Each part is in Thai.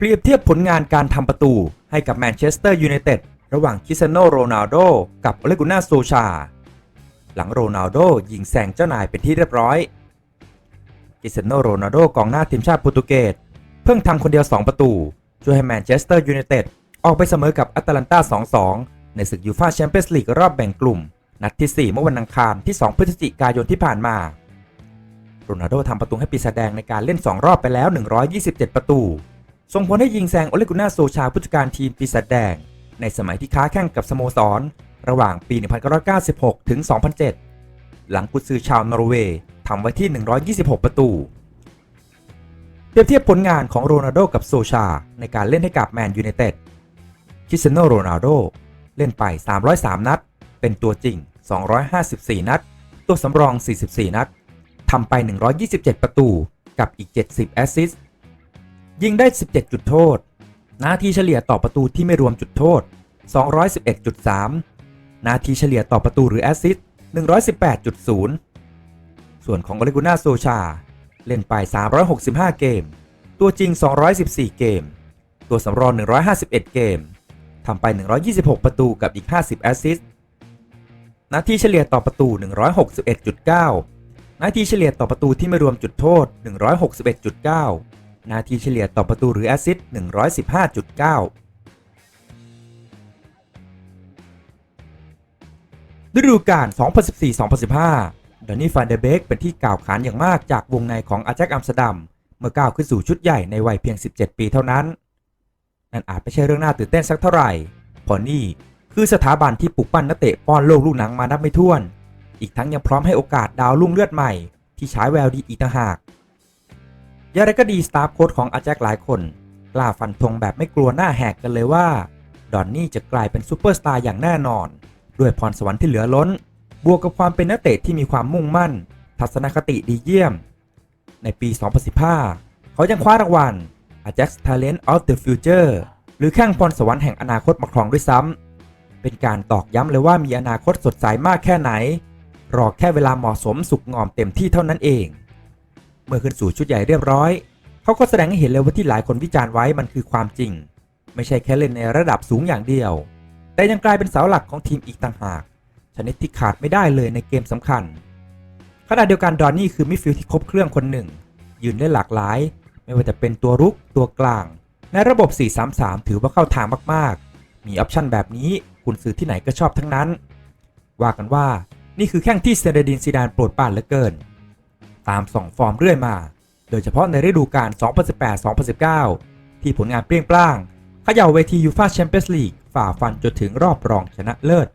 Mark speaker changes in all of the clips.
Speaker 1: เปรียบเทียบผลงานการทำประตูให้กับแมนเชสเตอร์ยูไนเต็ดระหว่างคิสเตียโนโรนัลโดกับโอเลกุน่าโซชา หลังโรนัลโดยิงแซงเจ้านายเป็นที่เรียบร้อยคิสเตียโนโรนัลโดกองหน้าทีมชาติโปรตุเกสเพิ่งทำคนเดียว 2 ประตู ช่วยให้แมนเชสเตอร์ยูไนเต็ดออกไปเสมอกับแอตแลนตา 2-2 ในศึกยูฟ่าแชมเปี้ยนส์ลีกรอบแบ่งกลุ่ม นัดที่ 4 เมื่อวันอังคารที่ 2 พฤศจิกายนที่ผ่านมาโรนัลโดทำประตูให้ปีศาจแดงในการเล่น 2 รอบไปแล้ว 127 ประตู ส่งผลให้ยิงแซงโอเลกุน่าโซชาผู้จัดการทีมปีศาจแดง ในสมัยที่ค้าแข่งกับสโมสร ระหว่างปี 1996 ถึง 2007 หลังกุนซือชาวนอร์เวย์ทำไว้ที่ 126 ประตูเปรียบเทียบผลงานของโรนัลโดกับโซชา ในการเล่นให้กับแมนยูไนเต็ดคริสเตียโนโรนัลโดเล่นไป 303 นัด เป็นตัวจริง 254 นัด ตัวสำรอง 44 นัดทำไป 127 ประตู กับอีก 70 แอสซิสต์ ยิงได้ 17 จุดโทษ นาทีเฉลี่ยต่อประตูที่ไม่รวมจุดโทษ 211.3 นาทีเฉลี่ยต่อประตูหรือแอสซิสต์118.0 ส่วนของอเลกุน่าโซชา เล่นไป 365 เกม ตัวจริง 214 เกม ตัวสำรอง 151 เกม ทำไป 126 ประตูกับอีก 50 แอสซิสต์ นาทีเฉลี่ยต่อประตู 161.9 นาทีเฉลี่ยต่อประตูที่ไม่รวมจุดโทษ 161.9 นาทีเฉลี่ยต่อประตูหรือแอสซิสต์115.9ฤดูกาล 2014-2015 ดอนนี่ฟานเดเบกเป็นที่กล่าวขานอย่างมากจากวงในของอาแจ็คอัมสเตอร์ดัม เมื่อก้าวขึ้นสู่ชุดใหญ่ในวัยเพียง 17 ปีเท่านั้น นั่นอาจไม่ใช่เรื่องน่าตื่นเต้นสักเท่าไหร่เพราะนี่คือสถาบันที่ปลุกปั้นนักเตะป้อนโลกลูกหนังมานับไม่ถ้วน อีกทั้งยังพร้อมให้โอกาสดาวรุ่งเลือดใหม่ ที่ฉายแววดีอีกต่างหาก อย่างไรก็ดีสตาฟโค้ชของอาแจ็คหลายคน กล้าฟันธงแบบไม่กลัวหน้าแหกกันเลยว่า ดอนนี่จะกลายเป็นซูเปอร์สตาร์อย่างแน่นอน ด้วยพรสวรรค์ที่เหลือล้น บวกกับความเป็นนักเตะที่มีความมุ่งมั่น ทัศนคติดีเยี่ยม ในปี 2015 เขายังคว้ารางวัล Ajax Talent of the Future หรือแข้งพรสวรรค์แห่งอนาคตมาครองด้วยซ้ำเป็นการตอกย้ำเลยว่ามีอนาคตสดใสมากแค่ไหน รอแค่เวลาเหมาะสมสุกงอมเต็มที่เท่านั้นเอง เมื่อขึ้นสู่ชุดใหญ่เรียบร้อย เขาก็แสดงให้เห็นเลยว่าที่หลายคนวิจารณ์ไว้มันคือความจริง ไม่ใช่แค่เล่นในระดับสูงอย่างเดียว แต่ยังกลายเป็นเสาหลักของทีมอีกต่างหาก ชนิดที่ขาดไม่ได้เลยในเกมสำคัญ ขณะเดียวกันดอนนี่คือมิดฟิลด์ที่ครบเครื่องคนหนึ่ง ยืนได้หลากหลาย ไม่ว่าจะเป็นตัวรุกตัวกลาง ในระบบ 4-3-3 ถือว่าเข้าทางมากๆ มีออปชั่นแบบนี้คุณซื้อที่ไหนก็ชอบทั้งนั้น ว่ากันว่านี่คือแข้งที่เซเดดินซีดานโปรดปานเหลือเกิน ตามส่องฟอร์มเรื่อยมา โดยเฉพาะในฤดูกาล 2018-2019 ที่ผลงานเปรี้ยงปร้างเขย่าเวทียูฟาแชมเปี้ยนส์ลีกฝ่าฟันจนถึงรอบรองชนะเลิศ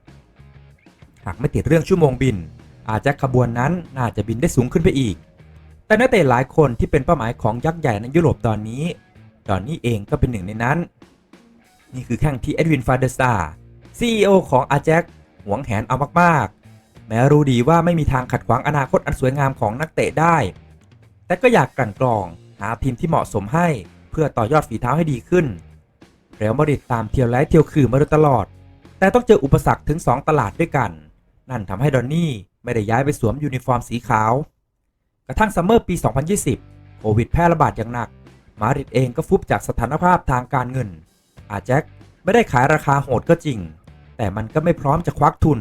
Speaker 1: หากไม่ติดเรื่องชั่วโมงบิน อาจจะขบวนนั้นน่าจะบินได้สูงขึ้นไปอีก แต่นักเตะหลายคนที่เป็นเป้าหมายของยักษ์ใหญ่ในยุโรปตอนนี้ดอนนี่เองก็เป็นหนึ่งในนั้น นี่คือแข้งที่เอ็ดวินฟาเดสตาร์ CEO ของอาแจ็คหวงแหนเอามากๆ แม้รู้ดีว่าไม่มีทางขัดขวางอนาคตอันสวยงามของนักเตะได้ แต่ก็อยากกลั่นกรอง หาทีมที่เหมาะสมให้เพื่อต่อยอดฝีเท้าให้ดีขึ้นเรอัลมาดริดตามเที่ยวไล่เที่ยวคือมาโดยตลอด แต่ต้องเจออุปสรรคถึง 2 ตลาดด้วยกัน นั่นทำให้ดอนนี่ไม่ได้ย้ายไปสวมยูนิฟอร์มสีขาว กระทั่งซัมเมอร์ปี 2020 โควิดแพร่ระบาดอย่างหนัก มาดริดเองก็ฟุบจากสถานภาพทางการเงิน อาแจ็คไม่ได้ขายราคาโหดก็จริง แต่มันก็ไม่พร้อมจะควักทุน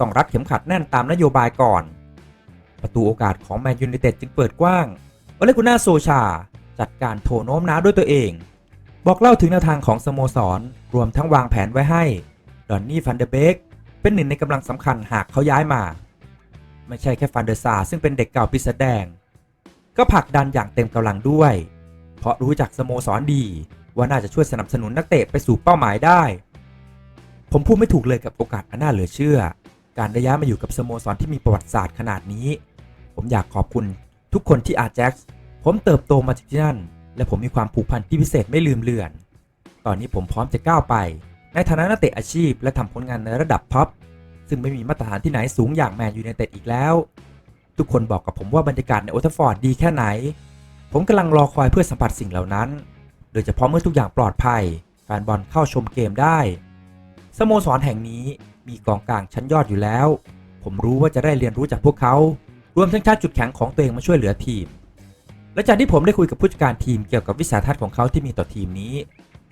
Speaker 1: ต้องรัดเข็มขัดแน่นตามนโยบายก่อน ประตูโอกาสของแมนยูไนเต็ดจึงเปิดกว้างโอเลกุน่าโซชา จัดการโถโน้มน้าวด้วยตัวเอง บอกเล่าถึงแนวทางของสโมสร รวมทั้งวางแผนไว้ให้ ดอนนี่ฟันเดเบกเป็นหนึ่งในกำลังสำคัญหากเขาย้ายมา ไม่ใช่แค่ฟันเดอร์ซาซึ่งเป็นเด็กเก่าปีศาจแดง ก็ผลักดันอย่างเต็มกำลังด้วย เพราะรู้จักสโมสรดีว่าน่าจะช่วยสนับสนุนนักเตะไปสู่เป้าหมายได้ ผมพูดไม่ถูกเลยกับโอกาสอันน่าเหลือเชื่อ การได้ย้ายมาอยู่กับสโมสรที่มีประวัติศาสตร์ขนาดนี้ ผมอยากขอบคุณทุกคนที่อาแจ็คผมเติบโตมาจากที่นั่น และผมมีความผูกพันที่พิเศษไม่ลืมเลือน ตอนนี้ผมพร้อมจะก้าวไป ในฐานะนักเตะอาชีพ และทำผลงานในระดับท็อปซึ่งไม่มีมาตรฐานที่ไหนสูงอย่างแมนยูไนเต็ดอีกแล้ว ทุกคนบอกกับผมว่าบรรยากาศในโอทัฟฟอร์ดดีแค่ไหน ผมกำลังรอคอยเพื่อสัมผัสสิ่งเหล่านั้น โดยเฉพาะเมื่อทุกอย่างปลอดภัยแฟนบอลเข้าชมเกมได้สโมสรแห่งนี้ มีกองกลางชั้นยอดอยู่แล้ว ผมรู้ว่าจะได้เรียนรู้จากพวกเขา รวมทั้งชาติจุดแข็งของตัวเองมาช่วยเหลือทีม และจากที่ผมได้คุยกับผู้จัดการทีมเกี่ยวกับวิสัยทัศน์ของเขาที่มีต่อทีมนี้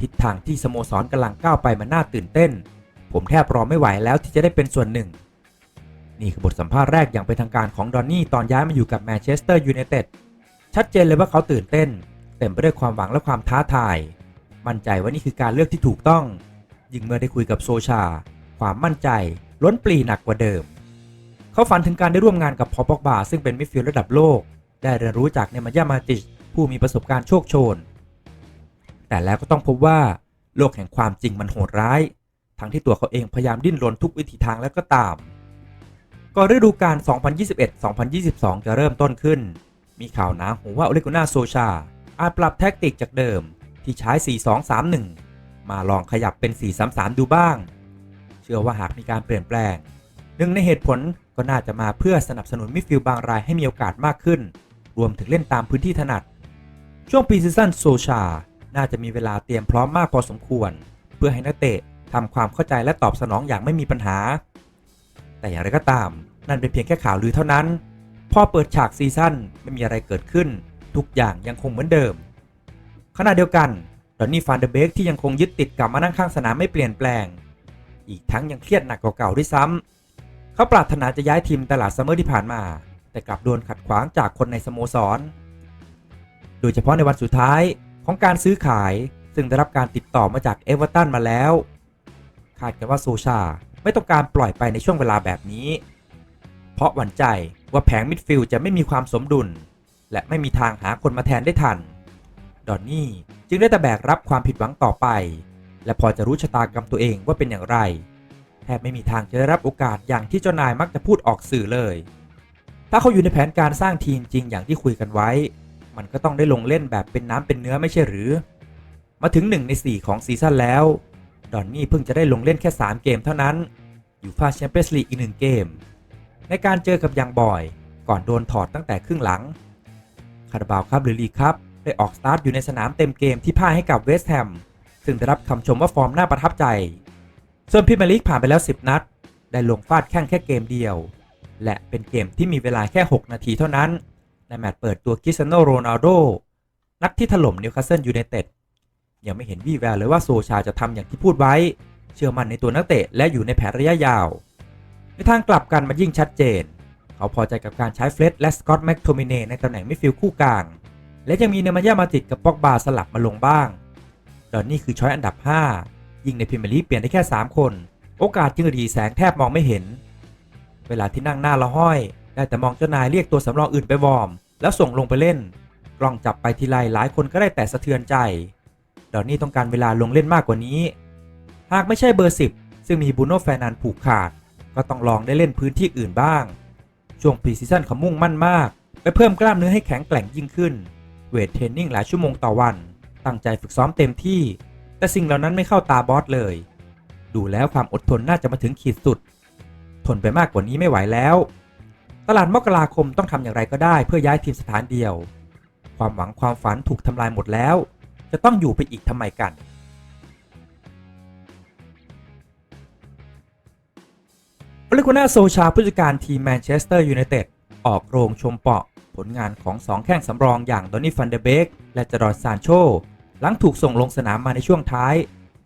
Speaker 1: ทิศทางที่สโมสรกำลังก้าวไปมันน่าตื่นเต้น ผมแทบรอไม่ไหวแล้วที่จะได้เป็นส่วนหนึ่ง นี่คือบทสัมภาษณ์แรกอย่างเป็นทางการของดอนนี่ตอนย้ายมาอยู่กับแมนเชสเตอร์ยูไนเต็ดชัดเจนเลยว่าเขาตื่นเต้น เต็มไปด้วยความหวังและความท้าทาย มั่นใจว่านี่คือการเลือกที่ถูกต้องยิ่งเมื่อได้คุยกับโซชา ความมั่นใจ ล้นปลีหนักกว่าเดิม เขาฝันถึงการได้ร่วมงานกับพอปอกบาซึ่งเป็นมิดฟิลด์ระดับโลก ได้เรียนรู้จากเนมายามาติชผู้มีประสบการณ์โชคโชน แต่แล้วก็ต้องพบว่า โลกแห่งความจริงมันโหดร้าย ทั้งที่ตัวเขาเองพยายามดิ้นรนทุกวิถีทางแล้วก็ตาม ก่อนฤดูกาล 2021-2022 จะเริ่มต้นขึ้น มีข่าวหนาหูว่าโอเลกุน่าโซชาอาจปรับแท็กติกจากเดิมที่ใช้ 4-2-3-1 มาลองขยับเป็น 4-3-3 ดูบ้าง เชื่อว่าหากมีการเปลี่ยนแปลง หนึ่งในเหตุผลก็น่าจะมาเพื่อสนับสนุนมิดฟิลด์บางรายให้มีโอกาสมากขึ้น รวมถึงเล่นตามพื้นที่ถนัด ช่วงปีซีซั่นโซชา น่าจะมีเวลาเตรียมพร้อมมากพอสมควร เพื่อให้นักเตะทำความเข้าใจและตอบสนองอย่างไม่มีปัญหา แต่อย่างไรก็ตาม นั่นเป็นเพียงแค่ข่าวลือเท่านั้น พอเปิดฉากซีซั่นไม่มีอะไรเกิดขึ้น ทุกอย่างยังคงเหมือนเดิม ขณะเดียวกันดอนนี่ฟานเดอร์เบกที่ยังคงยึดติดกับมานั่งข้างสนามไม่เปลี่ยนแปลง อีกทั้งยังเครียดหนักกว่าเก่าด้วยซ้ำเขาปรารถนาจะย้ายทีมตลาดซัมเมอร์ที่ผ่านมา แต่กลับโดนขัดขวางจากคนในสโมสร โดยเฉพาะในวันสุดท้ายของการซื้อขาย ซึ่งได้รับการติดต่อมาจากเอเวอร์ตันมาแล้วคาดกันว่าโซชาไม่ต้องการปล่อยไปในช่วงเวลาแบบนี้ เพราะหวั่นใจว่าแผงมิดฟิลด์จะไม่มีความสมดุล และไม่มีทางหาคนมาแทนได้ทัน ดอนนี่จึงได้แต่แบกรับความผิดหวังต่อไป และพอจะรู้ชะตากรรมตัวเองว่าเป็นอย่างไร แทบไม่มีทางจะได้รับโอกาสอย่างที่เจ้านายมักจะพูดออกสื่อเลย ถ้าเขาอยู่ในแผนการสร้างทีมจริงอย่างที่คุยกันไว้ มันก็ต้องได้ลงเล่นแบบเป็นน้ำเป็นเนื้อไม่ใช่หรือ มาถึง1ใน4 ของซีซั่นแล้ว ดอนนี่เพิ่งจะได้ลงเล่นแค่ 3 เกมเท่านั้น อยู่ฟาแชมเปี้ยนส์ลีกอีกหนึ่งเกม ในการเจอกับยังบอย ก่อนโดนถอดตั้งแต่ครึ่งหลังคาราบาวครับหรือลีครับได้ออกสตาร์ทอยู่ในสนามเต็มเกมที่พ่ายให้กับเวสต์แฮม ซึ่งได้รับคำชมว่าฟอร์มน่าประทับใจ ส่วนพรีเมลีกผ่านไปแล้ว 10 นัด ได้ลงฟาดแข่งแค่เกมเดียว และเป็นเกมที่มีเวลาแค่ 6 นาทีเท่านั้น ในแมตช์เปิดตัวคริสเตียโนโรนัลโดนักที่ถล่มนิวคาสเซิลยูไนเต็ดยังไม่เห็นวี่แววเลยว่าโซชาจะทำอย่างที่พูดไว้ เชื่อมั่นในตัวนักเตะและอยู่ในแผนระยะยาว ในทางกลับกันมันยิ่งชัดเจน เขาพอใจกับการใช้เฟร็ดและสกอตต์แม็กโทมิเนในตำแหน่งมิดฟิลด์คู่กลาง และยังมีเนมายามาติดกับป็อกบาสลับมาลงบ้าง ดอนนี่คือช้อยอันดับ 5 ยิงในพรีเมียร์ลีกเปลี่ยนได้แค่ 3 คน โอกาสจึงรีแสงแทบมองไม่เห็น เวลาที่นั่งหน้าละห้อย ได้แต่มองเจ้านายเรียกตัวสำรองอื่นไปวอร์ม แล้วส่งลงไปเล่น กล้องจับไปทีไรหลายคนก็ได้แต่สะเทือนใจดอนนี่ต้องการเวลาลงเล่นมากกว่านี้ หากไม่ใช่เบอร์ 10 ซึ่งมีบูโน่แฟร์นันผูกขาด ก็ต้องลองได้เล่นพื้นที่อื่นบ้าง ช่วงพรีซีซั่นเขามุ่งมั่นมาก ไปเพิ่มกล้ามเนื้อให้แข็งแกร่งยิ่งขึ้น เวทเทรนนิ่งหลายชั่วโมงต่อวัน ตั้งใจฝึกซ้อมเต็มที่ แต่สิ่งเหล่านั้นไม่เข้าตาบอสเลย ดูแล้วความอดทนน่าจะมาถึงขีดสุด ทนไปมากกว่านี้ไม่ไหวแล้ว ตลาดมกราคมต้องทำอย่างไรก็ได้เพื่อย้ายทีมสถานเดียว ความหวังความฝันถูกทำลายหมดแล้ว จะต้องอยู่ไปอีกทำไมกันโอเลกุน่าโซชาผู้จัดการทีมแมนเชสเตอร์ยูไนเต็ดออกโรงชมเปาะผลงานของ 2 แข้งสำรองอย่างดอนนี่ฟันเดเบกและจรอดซานโช หลังถูกส่งลงสนามมาในช่วงท้าย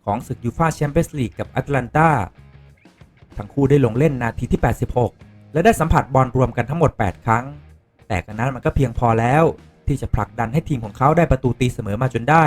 Speaker 1: ของศึกยูฟาแชมเปี้ยนส์ลีกกับแอตแลนตาทั้งคู่ได้ลงเล่นนาทีที่ 86 และได้สัมผัสบอลรวมกันทั้งหมด 8 ครั้ง แต่กันนั้นมันก็เพียงพอแล้วที่จะผลักดันให้ทีมของเขาได้ประตูตีเสมอมาจนได้